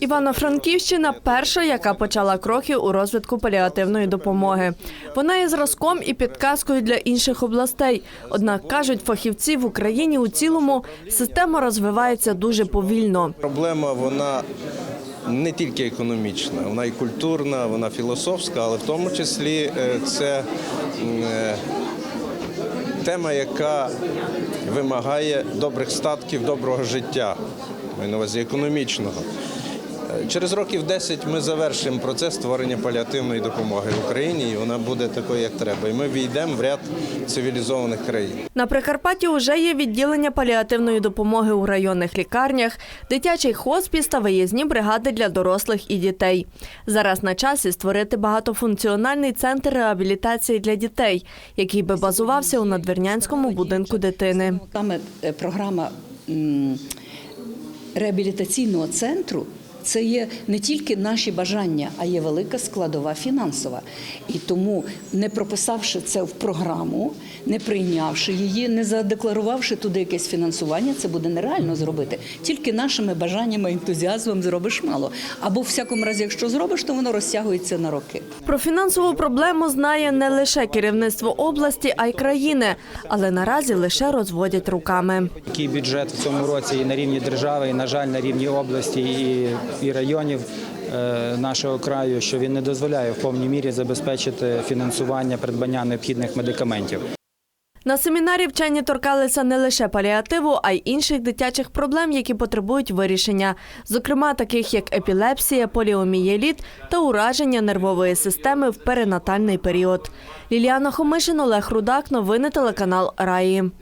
Івано-Франківщина перша, яка почала кроки у розвитку паліативної допомоги. Вона є зразком і підказкою для інших областей. Однак кажуть фахівці в Україні у цілому система розвивається дуже повільно. Проблема вона не тільки економічна, вона і культурна, вона філософська, але в тому числі е, це е, тема, яка вимагає добрих статків, доброго життя, маю на увазі економічного. Через років 10 ми завершимо процес створення паліативної допомоги в Україні, і вона буде такою, як треба. І ми війдемо в ряд цивілізованих країн. На Прикарпатті вже є відділення паліативної допомоги у районних лікарнях, дитячий хоспіс та виїзні бригади для дорослих і дітей. Зараз на часі створити багатофункціональний центр реабілітації для дітей, який би базувався у надвірнянському будинку дитини. Саме е, програма реабілітаційного центру. Це є не тільки наші бажання, а є велика складова фінансова. І тому, не прописавши це в програму, не прийнявши її, не задекларувавши туди якесь фінансування, це буде нереально зробити. Тільки нашими бажаннями, ентузіазмом зробиш мало. Або, в всякому разі, якщо зробиш, то воно розтягується на роки. Про фінансову проблему знає не лише керівництво області, а й країни, але наразі лише розводять руками. Який бюджет в цьому році і на рівні держави, і на жаль, на рівні області і, і районів е, нашого краю, що він не дозволяє в повній мірі забезпечити фінансування придбання необхідних медикаментів. На семінарі вчені торкалися не лише паліативу, а й інших дитячих проблем, які потребують вирішення, зокрема таких як епілепсія, поліомієліт та ураження нервової системи в перинатальний період. Ліліана Хомишин, Олег Рудак, новини телеканал Раї.